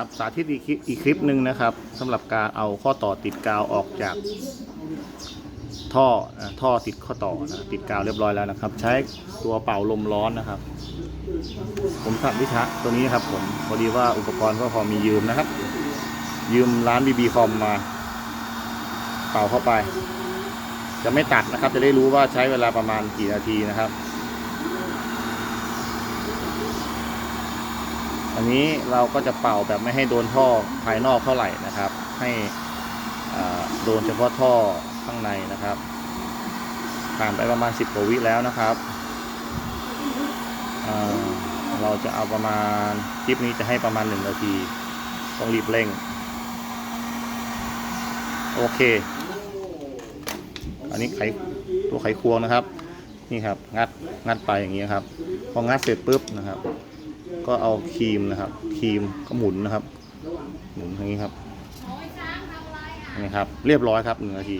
ครับสาธิตอีกคลิปหนึ่งนะครับสำหรับการเอาข้อต่อติดกาวออกจากท่อท่อติดข้อต่อนะติดกาวเรียบร้อยแล้วนะครับ ใช้ตัวเป่าลมร้อนนะครับ ผมสั่งวิชาตัวนี้ครับผมพอดีว่าอุปกรณ์ก็พอมียืมนะครับ ยืมร้านบีบีคอมมา เป่าเข้าไป จะไม่ตัดนะครับ จะได้รู้ว่าใช้เวลาประมาณกี่นาทีนะครับ อันนี้เราก็จะเป่าแบบไม่ให้โดนท่อภายนอกเท่าไหร่นะครับ ให้โดนเฉพาะท่อข้างในนะครับผ่านไปประมาณ 10กว่าวิแล้วนะครับเราจะเอาประมาณคลิปนี้จะให้ประมาณ 1 นาที ต้องรีบเร่ง โอเค อันนี้ไขตัวไขควงนะครับ นี่ครับ งัดงัดไปอย่างนี้ครับ พองัดเสร็จปุ๊บนะครับ ก็เอาครีมนะครับครีมก็หมุนนะครับ หมุนอย่างนี้ครับนี่ครับ เรียบร้อยครับหนึ่งนาที